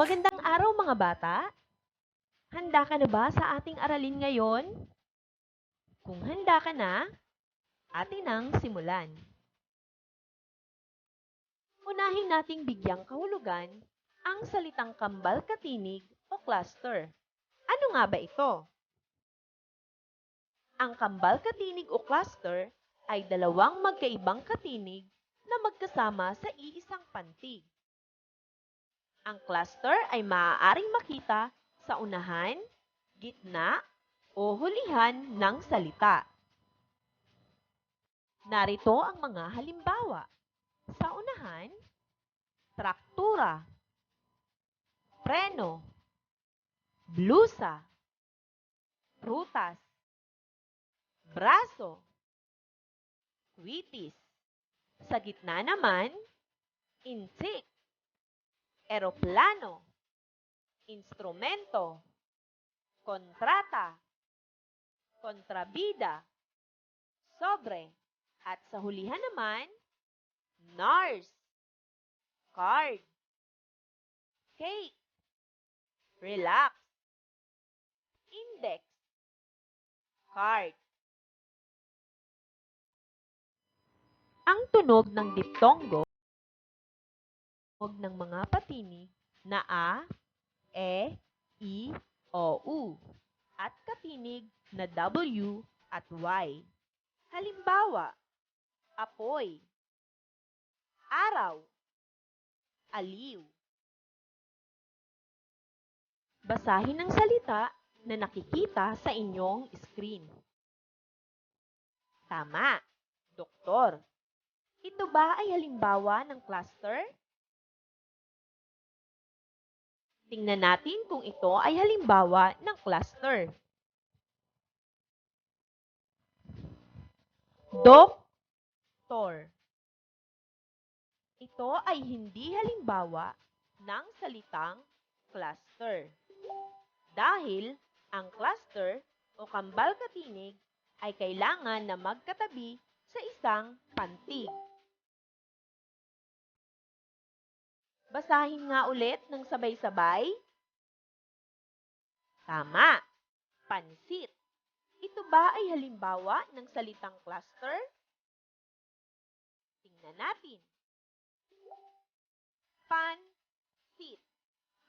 Magandang araw mga bata! Handa ka na ba sa ating aralin ngayon? Kung handa ka na, atin ang simulan. Unahin nating bigyang kahulugan ang salitang kambal katinig o cluster. Ano nga ba ito? Ang kambal katinig o cluster ay dalawang magkaibang katinig na magkasama sa iisang pantig. Ang cluster ay maaaring makita sa unahan, gitna, o hulihan ng salita. Narito ang mga halimbawa. Sa unahan, traktura, preno, blusa, prutas, braso, kwitis. Sa gitna naman, insik, eroplano, instrumento, kontrata, kontrabida, sobre, at sa hulihan naman, nurse, card, cake, relax, index, card. Ang tunog ng diptongo tunog ng mga patinig na A, E, I, O, U at katinig na W at Y. Halimbawa, apoy, araw, aliw. Basahin ang salita na nakikita sa inyong screen. Tama, doktor. Ito ba ay halimbawa ng cluster? Tingnan natin kung ito ay halimbawa ng cluster. Doktor. Ito ay hindi halimbawa ng salitang cluster. Dahil ang cluster o kambal katinig ay kailangan na magkatabi sa isang pantig. Basahin nga ulit ng sabay-sabay. Tama. Pansit. Ito ba ay halimbawa ng salitang cluster? Tingnan natin. Pansit.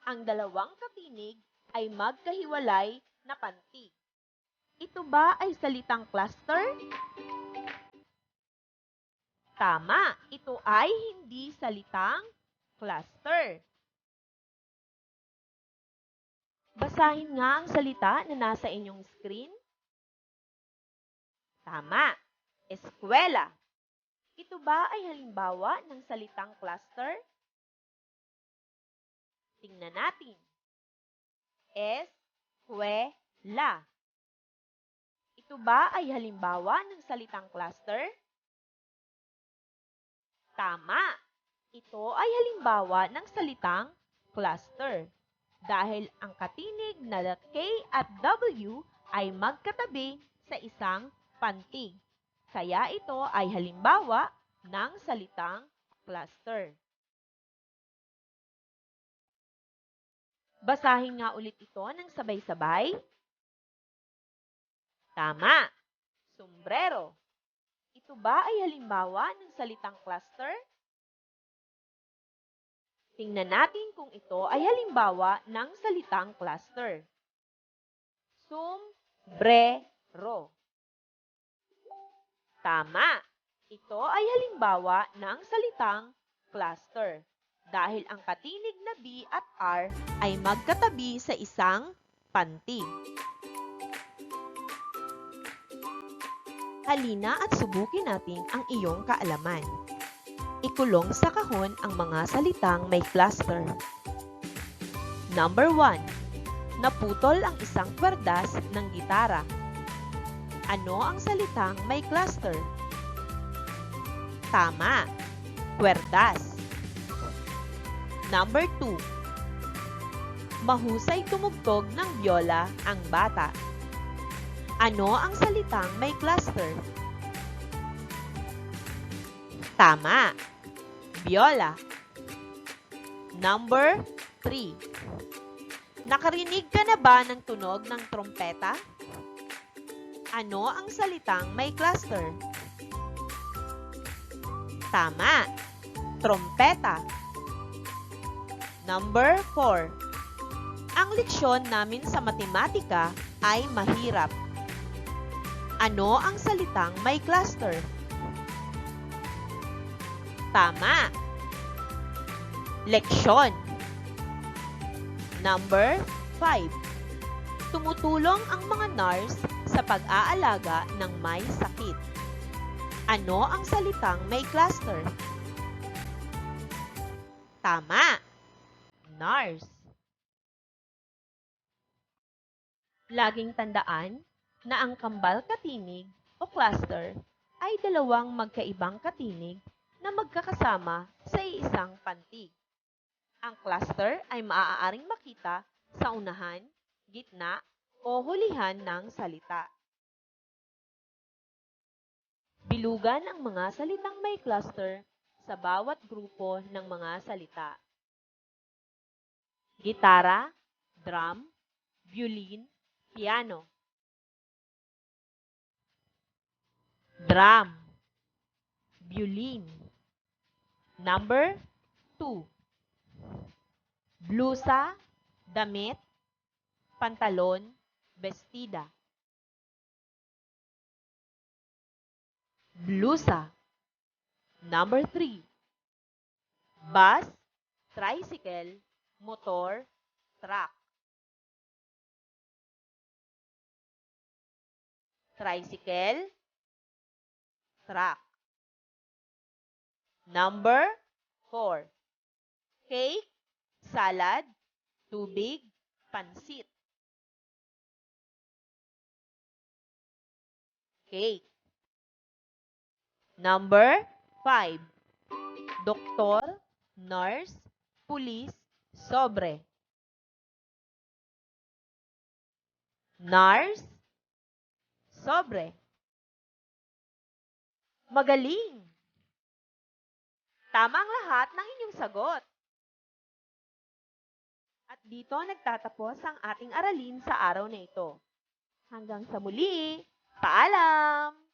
Ang dalawang katinig ay magkahiwalay na pantig. Ito ba ay salitang cluster? Tama. Ito ay hindi salitang cluster. Basahin nga ang salita na nasa inyong screen. Tama. Eskwela. Ito ba ay halimbawa ng salitang cluster? Tingnan natin. Eskwela. Ito ba ay halimbawa ng salitang cluster? Tama. Ito ay halimbawa ng salitang cluster dahil ang katinig na K at W ay magkatabi sa isang pantig. Kaya ito ay halimbawa ng salitang cluster. Basahin nga ulit ito ng sabay-sabay. Tama. Sombrero. Ito ba ay halimbawa ng salitang cluster? Tingnan natin kung ito ay halimbawa ng salitang cluster. Sombrero. Tama. Ito ay halimbawa ng salitang cluster dahil ang katinig na B at R ay magkatabi sa isang pantig. Halina at subukin natin ang iyong kaalaman. Ikulong sa kahon ang mga salitang may cluster. Number 1. Naputol ang isang kwerdas ng gitara. Ano ang salitang may cluster? Tama. Kwerdas. Number 2. Mahusay tumugtog ng biola ang bata. Ano ang salitang may cluster? Tama. Biola. Number 3. Nakarinig ka na ba ng tunog ng trompeta? Ano ang salitang may cluster? Tama. Trompeta. Number 4. Ang leksyon namin sa matematika ay mahirap. Ano ang salitang may cluster? Tama. Leksyon. Number 5. Tumutulong ang mga nurse sa pag-aalaga ng may sakit. Ano ang salitang may cluster? Tama. Nurse. Laging tandaan na ang kambal katinig o cluster ay dalawang magkaibang katinig na magkakasama sa iisang pantig. Ang cluster ay maaaring makita sa unahan, gitna, o hulihan ng salita. Bilugan ang mga salitang may cluster sa bawat grupo ng mga salita. Gitara, drum, violin, piano. Drum, violin. Number 2. Blusa, damit, pantalon, bestida. Blusa. Number 3. Bus, tricycle, motor, truck. Tricycle, truck. Number 4. Cake, salad, tubig, pansit. Cake. Number 5. Doktor, nurse, pulis, sobre. Nurse, sobre. Magaling! Tama ang lahat ng inyong sagot. At dito nagtatapos ang ating aralin sa araw na ito. Hanggang sa muli, paalam!